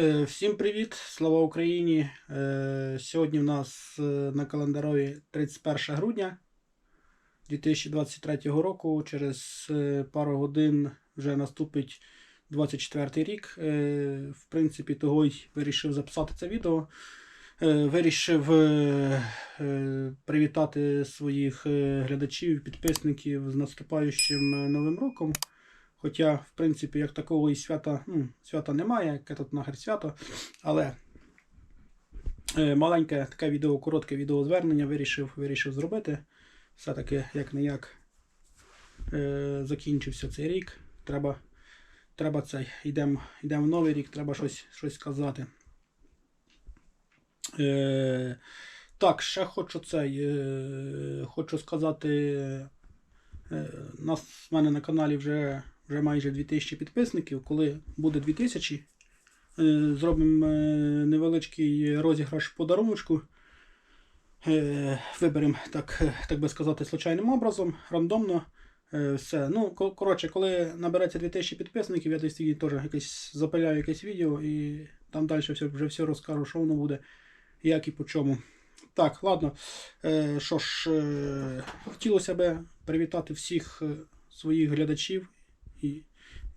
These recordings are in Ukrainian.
Е, Всім привіт! Слава Україні! Е, Сьогодні в нас е, на календарові 31 грудня 2023 року. Через пару годин вже наступить 24 рік. В принципі, того й вирішив записати це відео. Вирішив привітати своїх глядачів, підписників з наступаючим Новим роком. Хоча, в принципі, як такого і свята, ну, свята немає, яке тут нахер свято. Але е, маленьке таке відео, коротке відеозвернення вирішив, вирішив зробити. Все-таки як не як е, закінчився цей рік. Треба, треба цей. Йдемо йдем в новий рік, треба щось, щось сказати. Е, так, ще хочу цей. Е, хочу сказати. Е, нас в мене на каналі вже, вже майже 2000 підписників. Коли буде 2000, е, зробимо е, невеличкий розіграш подаруночку. Е, Виберемо, так, так би сказати, случайним образом, рандомно. Все. Ну, коротше, коли набереться 2000 підписників, я десь теж якесь запиляю якесь відео і там далі все, вже все розкажу, що воно буде, як і по чому. Так, ладно. Що ж, хотілося б привітати всіх своїх глядачів і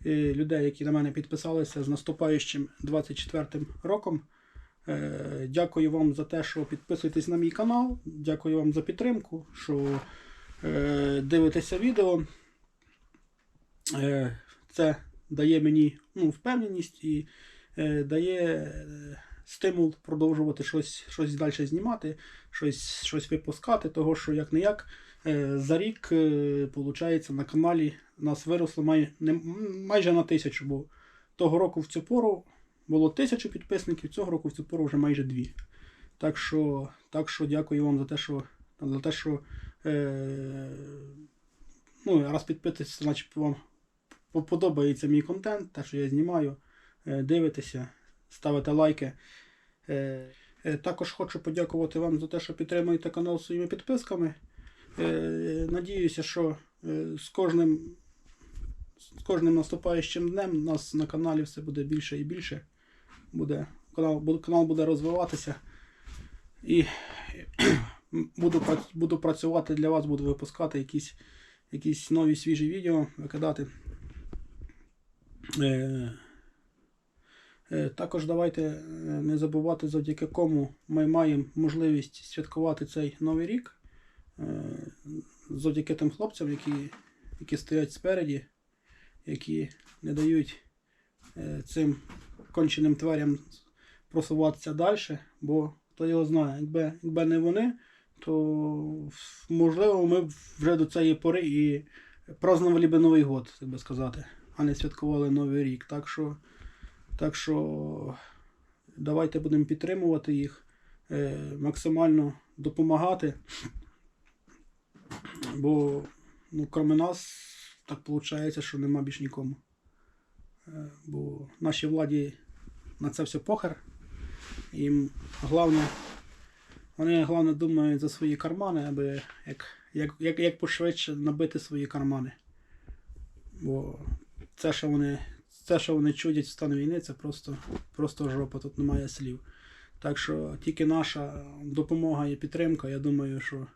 е, людей, які на мене підписалися з наступаючим 24 роком. Е, дякую вам за те, що підписуєтесь на мій канал. Дякую вам за підтримку, що е, дивитеся відео. Це дає мені ну, впевненість і дає стимул продовжувати щось, щось далі знімати, щось, щось випускати, того що як не як. Е, За рік, е, получається, на каналі нас виросло май, не, майже на тисячу, бо того року в цю пору було тисячу підписників, цього року в цю пору вже майже дві. Так що, так що дякую вам за те, що, за те, що е, ну, раз підписуєтеся, значить вам подобається мій контент, те, що я знімаю. Е, дивитеся, ставите лайки. Е, е, також хочу подякувати вам за те, що підтримуєте канал своїми підписками. Е, Надіюся, що е, з кожним, з кожним наступаючим днем у нас на каналі все буде більше і більше. Буде, канал, канал буде розвиватися. І буду, буду працювати для вас, буду випускати якісь, якісь нові свіжі відео, викидати. Е, Також давайте не забувати, завдяки кому ми маємо можливість святкувати цей новий рік. Е, Завдяки тим хлопцям, які, які стоять спереді, які не дають е, цим конченим тварям просуватися далі, бо хто його знає, якби, якби не вони, то можливо ми б вже до цієї пори і празднували би Новий год, так би сказати, а не святкували Новий рік. Так що так що давайте будемо підтримувати їх, е, максимально допомагати. Бо ну, крім нас, так виходить, що нема більш нікому. Е, бо нашій владі на це все похер. Їм головне, вони головне думають за свої кармани, аби як, як, як, як пошвидше набити свої кармани. Бо це, що вони це, що вони чудять в стан війни, це просто, просто жопа, тут немає слів. Так що тільки наша допомога і підтримка, я думаю, що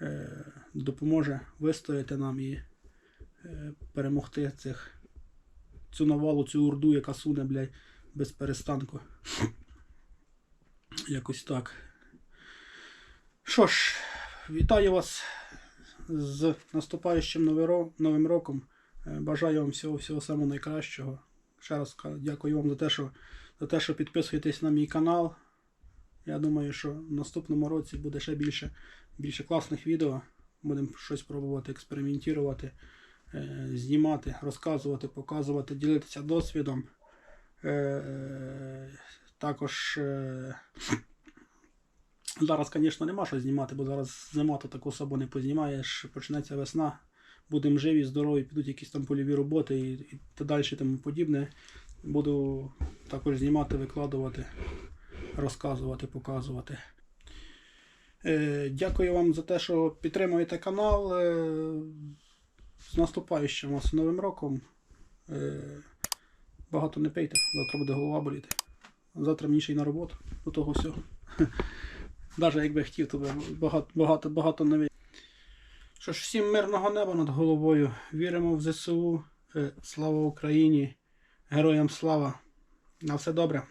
е, допоможе вистояти нам і е, перемогти цих, цю навалу, цю урду, яка суне, блядь, без перестанку. Якось так. Що ж, вітаю вас з наступаючим новим роком. Е, Бажаю вам всього всього самого найкращого. Ще раз дякую вам за те, що, за те, що підписуєтесь на мій канал. Я думаю, що в наступному році буде ще більше, більше класних відео. Будемо щось пробувати експериментувати, е, знімати, розказувати, показувати, ділитися досвідом. Е, також е, зараз, звісно, нема що знімати, бо зараз зима, то таку особо не познімаєш. Почнеться весна будемо живі, здорові, підуть якісь там польові роботи і, і та далі тому подібне. Буду також знімати, викладувати, розказувати, показувати. Е, дякую вам за те, що підтримуєте канал. Е, з наступаючим вас новим роком. Е, багато не пийте, завтра буде голова боліти. Завтра мені ще й на роботу до того всього. Навіть якби хотів, то багато, багато, багато не. Що ж, всім мирного неба над головою. Віримо в ЗСУ. Слава Україні! Героям слава! На все добре!